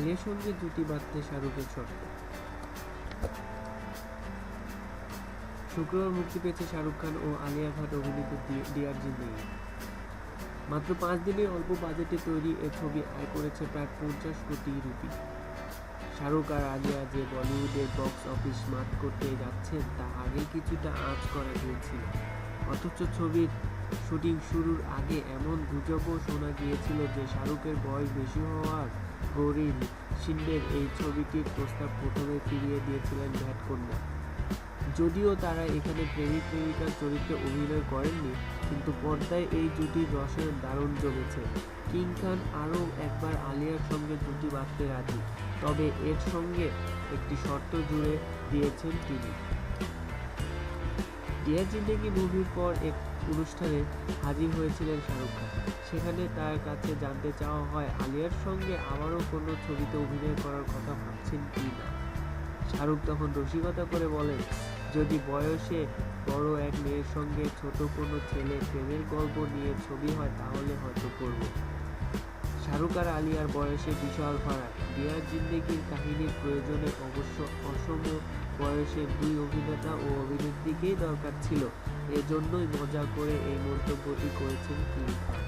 আলিয়ার সঙ্গে জুটি বাঁধতে শাহরুখের শর্ত শুক্রবার মুক্তি পেয়েছে শাহরুখ খান ও আলিয়া ভাট অভিনীত ডিয়ার জিন্দেগি। মাত্র পাঁচ দিনের অল্প বাজেটে তৈরি এ ছবি আয় করেছে প্রায় পঞ্চাশ কোটি রুপি। শাহরুখ আর আলিয়া যে বলিউডের বক্স অফিস মাত করতে যাচ্ছেন, তা আগে কিছুটা আঁচ করা গিয়েছিল অথচ ছবির শুটিং শুরুর আগে এমন গুজবও শোনা গিয়েছিল যে শাহরুখের বয়স বেশি হওয়ার গৌরী শিন্ডের এই ছবিটির প্রস্তাব প্রথমে ফিরিয়ে দিয়েছিলেন ভ্যাট কন্যা। যদিও তারা এখানে প্রেমিক প্রেমিকার চরিত্রে অভিনয় করেননি, কিন্তু পর্দায় এই জুটির রসের দারুণ জমেছে। কিং খান আরও একবার আলিয়ার সঙ্গে জুটি বাঁধতে রাজি, তবে এর সঙ্গে একটি শর্ত জুড়ে দিয়েছেন তিনি। ডিয়ার জিন্দেগি মুভির পর এক অনুষ্ঠানে হাজির হয়েছিলেন শাহরুখ খান। সেখানে তার কাছে জানতে চাওয়া হয়, আলিয়ার সঙ্গে আবারও কোনো ছবিতে অভিনয় করার কথা ভাবছেন কি না? শাহরুখ তখন রসিকতা করে বলেন, যদি বয়সে বড় এক মেয়ের সঙ্গে ছোট কোনো ছেলে প্রেমের গল্প নিয়ে ছবি হয়, তাহলে হয়তো করব। শাহরুখ আর আলিয়ার বয়সে বিশাল ফারাক। ডিয়ার জিন্দেগির কাহিনীর প্রয়োজনে অবশ্য অসম বয়সের দুই অভিনেতা ও অভিনেত্রীকেই দরকার ছিল। এজন্যই মজা করে এই মন্তব্যটি করেছেন কিং খান।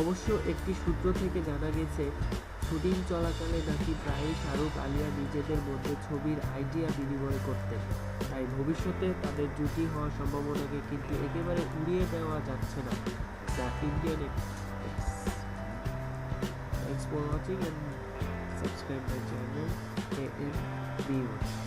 অবশ্য একটি সূত্র থেকে জানা গেছে, শুটিং চলাকালে নাকি প্রায়ই শাহরুখ, আলিয়া নিজেদের মধ্যে ছবির আইডিয়া বিনিময় করতেন। তাই ভবিষ্যতে তাদের জুটি হওয়ার সম্ভাবনাকে কিন্তু একেবারে উড়িয়ে দেওয়া যাচ্ছে না। Thanks, thanks for watching and subscribe my channel. KM Views.